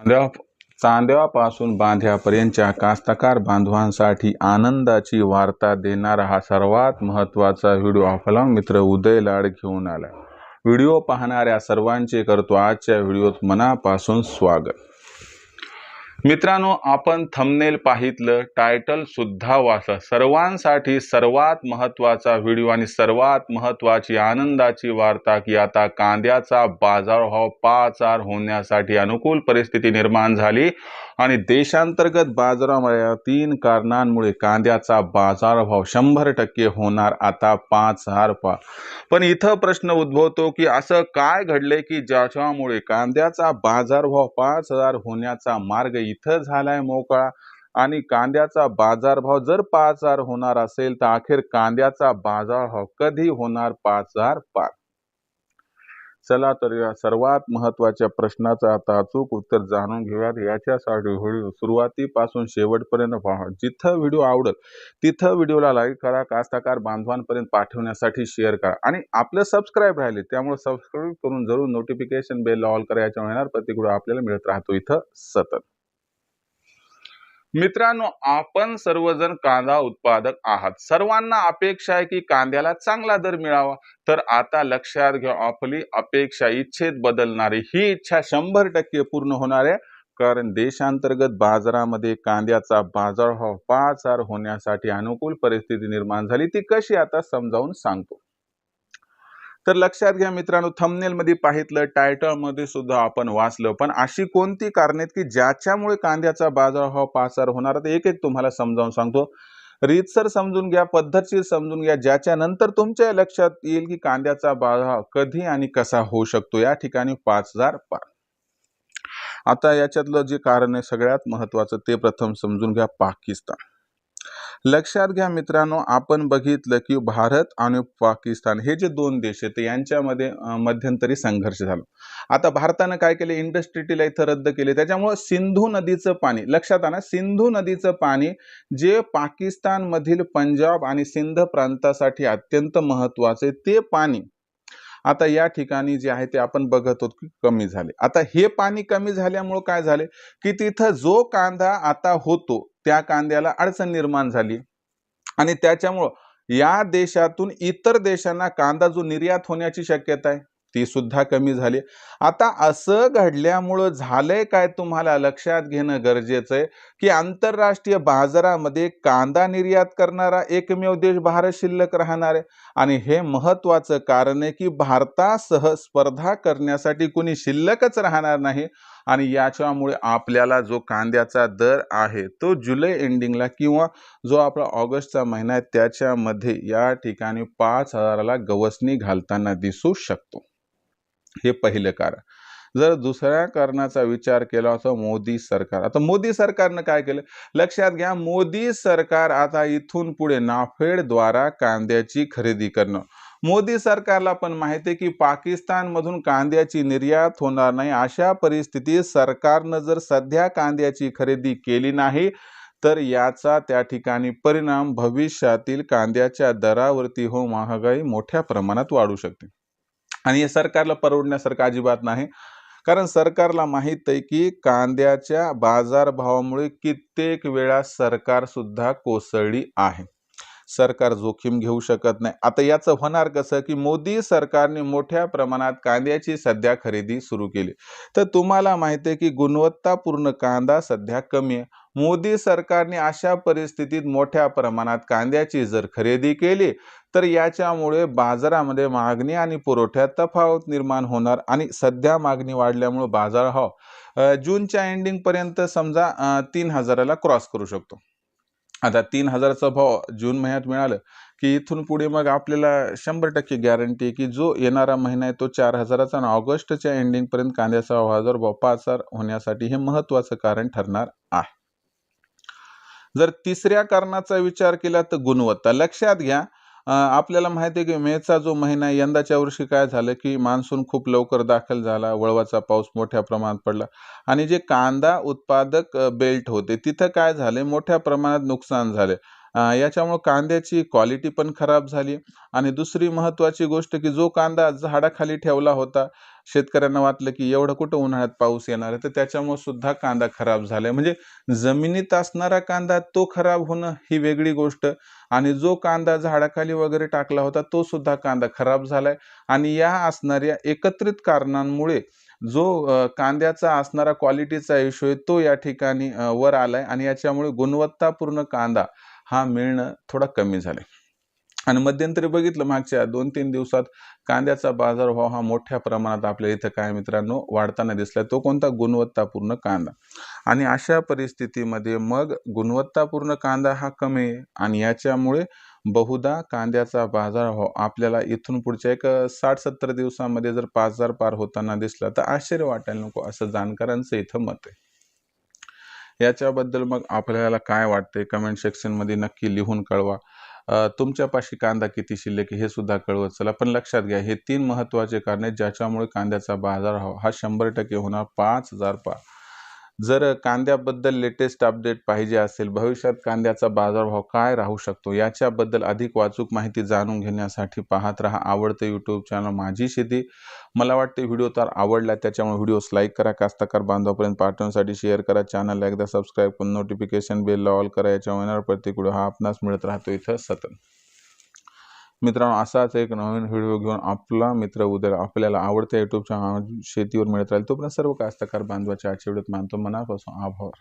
चांद्या चांद्यापासून बांध्यापर्यंतच्या कास्तकार बांधवांसाठी आनंदाची वार्ता देणारा हा सर्वात महत्त्वाचा व्हिडिओ. आपला मित्र उदय लाड घेऊन आला. व्हिडिओ पाहणाऱ्या सर्वांचे करतो आजच्या व्हिडिओत मनापासून स्वागत. मित्रांनो आपण थंबनेल पाहितलं टायटल सुद्धा वाचा सर्वांसाठी सर्वात महत्त्वाचा व्हिडिओ आणि सर्वात महत्त्वाची आनंदाची वार्ता की आता कांद्याचा बाजारभाव हो, पाचार होण्यासाठी अनुकूल परिस्थिती निर्माण झाली. आणि देशांतर्गत बाजारामध्ये या तीन कारणांमुळे कांद्याचा बाजारभाव शंभर टक्के होणार आता पाच हजार पा पण इथं प्रश्न उद्भवतो की असं काय घडले की ज्याच्यामुळे कांद्याचा बाजारभाव पाच हजार होण्याचा मार्ग इथं झालाय मोकळा? आणि कांद्याचा बाजारभाव जर पाच हजार होणार असेल तर अखेर कांद्याचा बाजारभाव कधी होणार पाच हजार पाच? चला तर या सर्वात महत्त्वाच्या प्रश्नाचं आता अचूक उत्तर जाणून घेऊयात. याच्यासाठी व्हिडिओ सुरुवातीपासून शेवटपर्यंत पहा. जिथं व्हिडिओ आवडत तिथं व्हिडिओला लाईक करा कास्ताकार बांधवांपर्यंत पाठवण्यासाठी शेअर करा. आणि आपलं सबस्क्राईब राहिले त्यामुळे सबस्क्राईब करून जरूर नोटिफिकेशन बेल ऑल करायच्या याच्यामुळे येणार आपल्याला मिळत राहतो इथं सतत. मित्रांनो आपण सर्वजण कांदा उत्पादक आहात. सर्वांना अपेक्षा आहे की कांद्याला चांगला दर मिळावा. तर आता लक्षात घ्या आपली अपेक्षा इच्छेत बदलणारी ही इच्छा शंभर टक्के पूर्ण होणार आहे. कारण देशांतर्गत बाजारामध्ये कांद्याचा बाजारभाव पाच हजार होण्यासाठी अनुकूल परिस्थिती निर्माण झाली. ती कशी आता समजावून सांगतो. तर लक्षात घ्या मित्रांनो थंबनेल मध्ये पाहितलं टायटलमध्ये सुद्धा आपण वाचलं. पण अशी कोणती कारणे आहेत की ज्याच्यामुळे कांद्याचा बाजारभाव पाचार होणार? तर एक एक तुम्हाला समजावून सांगतो. रीतसर समजून घ्या पद्धतशीर समजून घ्या. ज्याच्या नंतर तुमच्या लक्षात येईल की कांद्याचा बाजारभाव कधी आणि कसा होऊ शकतो या ठिकाणी पाच हजार पार आता याच्यातलं जे कारण आहे सगळ्यात महत्वाचं ते प्रथम समजून घ्या पाकिस्तान. लक्षात घ्या मित्रांनो आपण बघितलं की भारत आणि पाकिस्तान हे जे दोन देश आहेत यांच्यामध्ये मध्यंतरी संघर्ष झाला. आता भारतानं काय केले? इंडस्ट्रीटीला इथं रद्द केले. त्याच्यामुळे सिंधू नदीचं पाणी लक्षात आणा सिंधू नदीचं पाणी जे पाकिस्तानमधील पंजाब आणि सिंध प्रांतासाठी अत्यंत महत्त्वाचे ते पाणी आता या ठिकाणी जे आहे ते आपण बघत होतो की कमी झाले. आता हे पाणी कमी झाल्यामुळं काय झाले? की तिथं जो कांदा आता होतो त्या कांद्याला अडचण निर्माण झाली. आणि त्याच्यामुळं या देशातून इतर देशांना कांदा जो निर्यात होण्याची शक्यता आहे ती सुद्धा कमी झाली. आता असं घडल्यामुळं झालंय काय तुम्हाला लक्षात घेणं गरजेचं आहे की आंतरराष्ट्रीय बाजारामध्ये कांदा निर्यात करणारा एकमेव देश भारत शिल्लक राहणार आहे. आणि हे महत्वाचं कारण आहे की भारतासह स्पर्धा करण्यासाठी कुणी शिल्लकच राहणार नाही. आणि याच्यामुळे आपल्याला जो कांद्याचा दर आहे तो जुलै एंडिंगला किंवा जो आपला ऑगस्टचा महिना आहे त्याच्यामध्ये या ठिकाणी पाच हजाराला गवसणी घालताना दिसू शकतो. हे पहिलं कारण. जर दुसऱ्या कारणाचा विचार केला तर मोदी सरकार. आता मोदी सरकारनं काय केलं? लक्षात घ्या मोदी सरकार आता इथून पुढे नाफेडद्वारा कांद्याची खरेदी करणं. मोदी सरकारला पण माहिती आहे की पाकिस्तानमधून कांद्याची निर्यात होणार नाही. अशा परिस्थितीत सरकारनं जर सध्या कांद्याची खरेदी केली नाही तर याचा त्या ठिकाणी परिणाम भविष्यातील कांद्याच्या दरावरती हो महागाई मोठ्या प्रमाणात वाढू शकते. आणि हे सरकारला परवडण्यासारखं अजिबात नाही. कारण सरकारला माहीत आहे की कांद्याच्या बाजारभावामुळे कित्येक वेळा सरकारसुद्धा कोसळली आहे. सरकार जोखीम घेऊ शकत नाही. आता याचं होणार कसं की मोदी सरकारने मोठ्या प्रमाणात कांद्याची सध्या खरेदी सुरू केली. तर तुम्हाला माहिती आहे की गुणवत्तापूर्ण कांदा सध्या कमी आहे. मोदी सरकारने अशा परिस्थितीत मोठ्या प्रमाणात कांद्याची जर खरेदी केली तर याच्यामुळे बाजारामध्ये मागणी आणि पुरवठ्यात तफावत निर्माण होणार आणि सध्या मागणी वाढल्यामुळे बाजारभाव हा हो, जूनच्या एंडिंगपर्यंत समजा तीन हजाराला क्रॉस करू शकतो. आता तीन हजाराचा भाव जून महिन्यात मिळालं की इथून पुढे मग आपल्याला शंभर टक्के गॅरंटी आहे की जो येणारा महिना आहे तो चार हजाराचा आणि ऑगस्टच्या एंडिंगपर्यंत कांद्याचा हजार भाव पाच हजार होण्यासाठी हे महत्त्वाचं कारण ठरणार आहे. जर तिसऱ्या कारणाचा विचार केला तर गुणवत्ता. लक्षात घ्या आपल्याला माहिती आहे की मेचा जो महिना यंदाच्या वर्षी काय झालं की मान्सून खूप लवकर दाखल झाला वळवाचा पाऊस मोठ्या प्रमाणात पडला आणि जे कांदा उत्पादक बेल्ट होते तिथं काय झाले? मोठ्या प्रमाणात नुकसान झाले. याच्यामुळे कांद्याची क्वालिटी पण खराब झाली. आणि दुसरी महत्त्वाची गोष्ट की जो कांदा झाडाखाली ठेवला होता शेतकऱ्यांना वाटलं की एवढं कुठं उन्हाळ्यात पाऊस येणार आहे तर त्याच्यामुळे सुद्धा कांदा खराब झालाय. म्हणजे जमिनीत असणारा कांदा तो खराब होणं ही वेगळी गोष्ट. आणि जो कांदा झाडाखाली वगैरे टाकला होता तो सुद्धा कांदा खराब झालाय. आणि या असणाऱ्या एकत्रित कारणांमुळे जो कांद्याचा असणारा क्वालिटीचा इश्यू आहे तो या ठिकाणी वर आलाय. आणि याच्यामुळे गुणवत्तापूर्ण कांदा हा मिळणं थोडा कमी झाला आणि मध्यंतरी बघितलं मागच्या दोन तीन दिवसात कांद्याचा बाजारभाव हा मोठ्या प्रमाणात आपल्या इथं काय मित्रांनो वाढताना दिसला तो कोणता? गुणवत्तापूर्ण कांदा. आणि अशा परिस्थितीमध्ये मग गुणवत्तापूर्ण कांदा हा कमी आहे आणि याच्यामुळे बहुधा कांद्याचा बाजारभाव आपल्याला इथून पुढच्या एक साठ सत्तर दिवसामध्ये जर पाच हजार पार होताना दिसला तर आश्चर्य वाटायला नको असं जाणकारांचं इथं मत आहे. याच्याबद्दल मग आपल्याला काय वाटते कमेंट सेक्शनमध्ये नक्की लिहून कळवा. तुमच्यापाशी कांदा किती शिल्लक आहे हे सुद्धा कळवत चला पण लक्षात घ्या हे तीन महत्त्वाचे कारण आहेत ज्याच्यामुळे कांद्याचा बाजार हा शंभर टक्के होणार पाच हजार पा जर कांद्याबद्दल लेटेस्ट अपडेट पाहिजे असेल भविष्यात कांद्याचा बाजारभाव काय राहू शकतो याच्याबद्दल अधिक वाचूक माहिती जाणून घेण्यासाठी पाहत राहा आवडतं यूट्यूब चॅनल माझी शेती. मला वाटते व्हिडिओ तर आवडला त्याच्यामुळे व्हिडिओस लाईक करा कास्तकार बांधवापर्यंत पाठवण्यासाठी शेअर करा चॅनलला एकदा सबस्क्राईब करून नोटिफिकेशन बेलला ऑल करा याच्यामुळे येणार प्रत्येक व्हिडिओ हा आपणास मिळत राहतो. इथं सतत. मित्रांनो असाच एक नवीन व्हिडिओ घेऊन आपला मित्र उद्या आपल्याला आवडत्या युट्यूब चॅनल शेतीवर मिळत राहील तोपर्यंत सर्व कास्तकार बांधवाच्या आजच्या व्हिडिओत मानतो. मनापासून आभार.